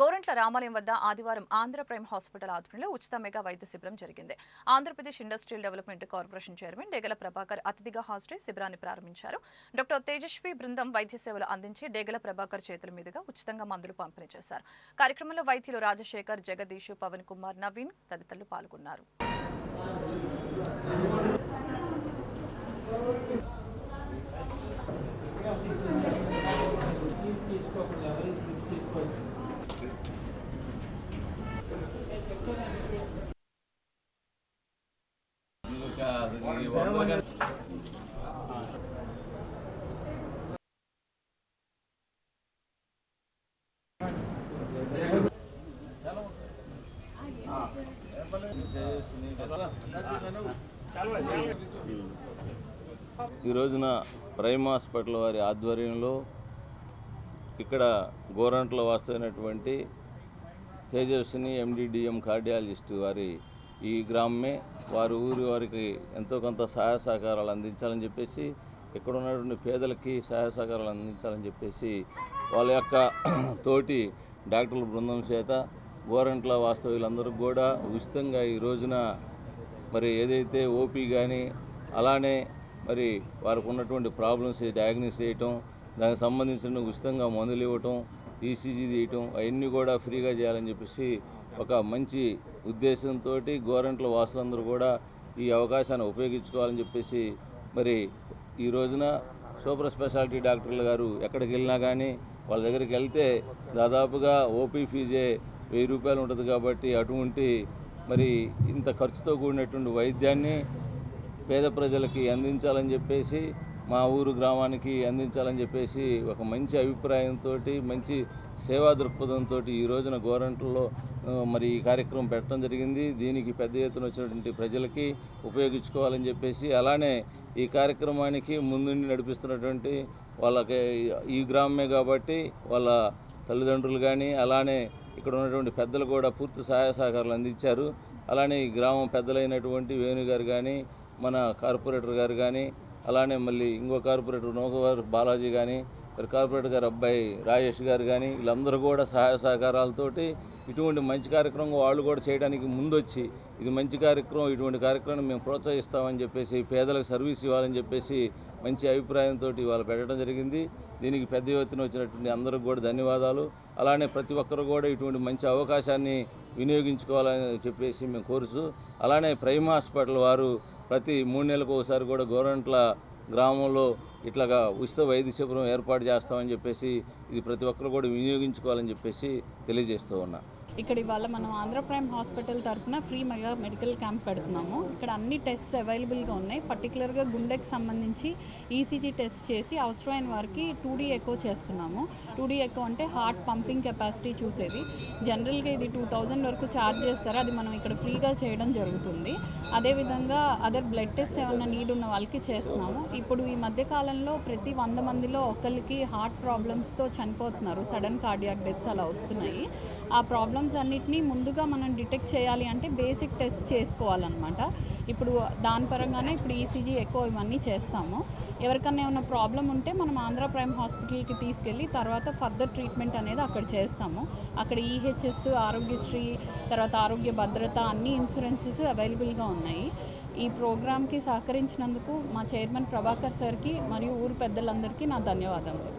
గోరంట్ల రామాలయం వద్ద ఆదివారం ఆంధ్ర ప్రైమ్ హాస్పిటల్ ఆధ్వర్యంలో ఉచిత మెగా వైద్య శిబిరం జరిగింది. Andhra Pradesh Industrial Development Corporation chairman Degala Prabhakar అతిథిగా హాజరై శిబిరాన్ని ప్రారంభించారు. డాక్టర్ తేజస్వి బృందం వైద్య సేవలు అందించి డేగల ప్రభాకర్ చేతుల మీదుగా ఉచితంగా మందులు పంపిణీ చేశారు. కార్యక్రమంలో వైద్యులు రాజశేఖర్ జగదీష్ పవన్ కుమార్ నవీన్ తదితరులు పాల్గొన్నారు. ఈ రోజున ప్రైమ్ హాస్పిటల్ వారి ఆధ్వర్యంలో ఇక్కడ గోరంట్లో వాస్తవైనటువంటి తేజస్విని ఎండిడిఎం కార్డియాలజిస్ట్ వారి ఈ గ్రామమే వారి ఊరి వారికి ఎంతో కొంత సహాయ సహకారాలు అందించాలని చెప్పేసి ఇక్కడ ఉన్నటువంటి పేదలకి సహాయ సహకారాలు అందించాలని చెప్పేసి వాళ్ళ యొక్క తోటి డాక్టర్ల బృందం చేత గోరంట్ల వాస్తవ్యులందరూ కూడా ఉచితంగా ఈ రోజున మరి ఏదైతే ఓపీ కానీ అలానే మరి వారికి ఉన్నటువంటి ప్రాబ్లమ్స్ డయాగ్నోస్ చేయటం దానికి సంబంధించిన ఉచితంగా మందులు ఇవ్వటం ఈసీజీ తీయటం అవన్నీ కూడా ఫ్రీగా చేయాలని చెప్పేసి ఒక మంచి ఉద్దేశంతో గవర్నమెంట్ల వాసులందరూ కూడా ఈ అవకాశాన్ని ఉపయోగించుకోవాలని చెప్పేసి మరి ఈ రోజున సూపర్ స్పెషాలిటీ డాక్టర్లు గారు ఎక్కడికి వెళ్ళినా కానీ వాళ్ళ దగ్గరికి వెళ్తే దాదాపుగా ఓపీ ఫీజే వెయ్యి రూపాయలు ఉంటుంది కాబట్టి అటువంటి మరి ఇంత ఖర్చుతో కూడినటువంటి వైద్యాన్ని పేద ప్రజలకి అందించాలని చెప్పేసి మా ఊరు గ్రామానికి అందించాలని చెప్పేసి ఒక మంచి అభిప్రాయంతో మంచి సేవా దృక్పథంతో ఈ రోజున గోరంట్లో మరి ఈ కార్యక్రమం పెట్టడం జరిగింది. దీనికి పెద్ద ఎత్తున వచ్చినటువంటి ప్రజలకి ఉపయోగించుకోవాలని చెప్పేసి అలానే ఈ కార్యక్రమానికి ముందుండి నడిపిస్తున్నటువంటి వాళ్ళకి ఈ గ్రామమే కాబట్టి వాళ్ళ తల్లిదండ్రులు కానీ అలానే ఇక్కడ ఉన్నటువంటి పెద్దలు కూడా పూర్తి సహాయ సహకారాలు అందించారు. అలానే ఈ గ్రామం పెద్దలైనటువంటి వేణు గారు కానీ మన కార్పొరేటర్ గారు కానీ అలానే మళ్ళీ ఇంకో కార్పొరేటర్ నోకవారు బాలాజీ కానీ మరి కార్పొరేటర్ గారు అబ్బాయి రాజేష్ గారు కానీ వీళ్ళందరూ కూడా సహాయ సహకారాలతోటి ఇటువంటి మంచి కార్యక్రమం వాళ్ళు కూడా చేయడానికి ముందొచ్చి ఇది మంచి కార్యక్రమం ఇటువంటి కార్యక్రమం మేము ప్రోత్సహిస్తామని చెప్పేసి పేదలకు సర్వీస్ ఇవ్వాలని చెప్పేసి మంచి అభిప్రాయంతో వాళ్ళు పెట్టడం జరిగింది. దీనికి పెద్ద ఎత్తున వచ్చినటువంటి అందరికి కూడా ధన్యవాదాలు. అలానే ప్రతి ఒక్కరు కూడా ఇటువంటి మంచి అవకాశాన్ని వినియోగించుకోవాలని చెప్పేసి మేము కోరుచు అలానే ప్రైమ్ హాస్పిటల్ వారు ప్రతి మూడు నెలలకు ఒకసారి కూడా గోరంట్ల గ్రామంలో ఇట్లాగా ఉచిత వైద్య శిబిరం ఏర్పాటు చేస్తామని చెప్పేసి ఇది ప్రతి ఒక్కరు కూడా వినియోగించుకోవాలని చెప్పేసి తెలియజేస్తూ ఉన్నా. ఇక్కడ ఇవాళ మనం ఆంధ్ర ప్రైమ్ హాస్పిటల్ తరఫున ఫ్రీ మెగా మెడికల్ క్యాంప్ పెడుతున్నాము. ఇక్కడ అన్ని టెస్ట్స్ అవైలబుల్గా ఉన్నాయి. పర్టికులర్గా గుండెకి సంబంధించి ఈసీజీ టెస్ట్ చేసి అవసరమైన వారికి టూ డీ ఎకో చేస్తున్నాము. టూ డీ ఎకో అంటే హార్ట్ పంపింగ్ కెపాసిటీ చూసేది. జనరల్గా ఇది టూ థౌజండ్ వరకు ఛార్జ్ చేస్తారు. అది మనం ఇక్కడ ఫ్రీగా చేయడం జరుగుతుంది. అదేవిధంగా అదర్ బ్లడ్ టెస్ట్ ఏమైనా నీడ్ ఉన్న వాళ్ళకి చేస్తున్నాము. ఇప్పుడు ఈ మధ్యకాలంలో ప్రతి వంద మందిలో ఒకరికి హార్ట్ ప్రాబ్లమ్స్తో చనిపోతున్నారు. సడన్ కార్డియాక్ డెత్స్ అలా వస్తున్నాయి. ఆ ప్రాబ్లమ్స్ అన్నిటినీ ముందుగా మనం డిటెక్ట్ చేయాలి అంటే బేసిక్ టెస్ట్ చేసుకోవాలన్నమాట. ఇప్పుడు దాని పరంగానే ఇప్పుడు ఈసీజీ ఎక్కువ ఇవన్నీ చేస్తాము. ఎవరికన్నా ఏమైనా ప్రాబ్లం ఉంటే మనం ఆంధ్ర ప్రైమ్ హాస్పిటల్కి తీసుకెళ్ళి తర్వాత ఫర్దర్ ట్రీట్మెంట్ అనేది అక్కడ చేస్తాము. అక్కడ ఈహెచ్ఎస్ ఆరోగ్యశ్రీ తర్వాత ఆరోగ్య భద్రత అన్ని ఇన్సూరెన్సెస్ అవైలబుల్గా ఉన్నాయి. ఈ ప్రోగ్రామ్కి సహకరించినందుకు మా చైర్మన్ ప్రభాకర్ సార్కి మరియు ఊరు పెద్దలందరికీ నా ధన్యవాదములు.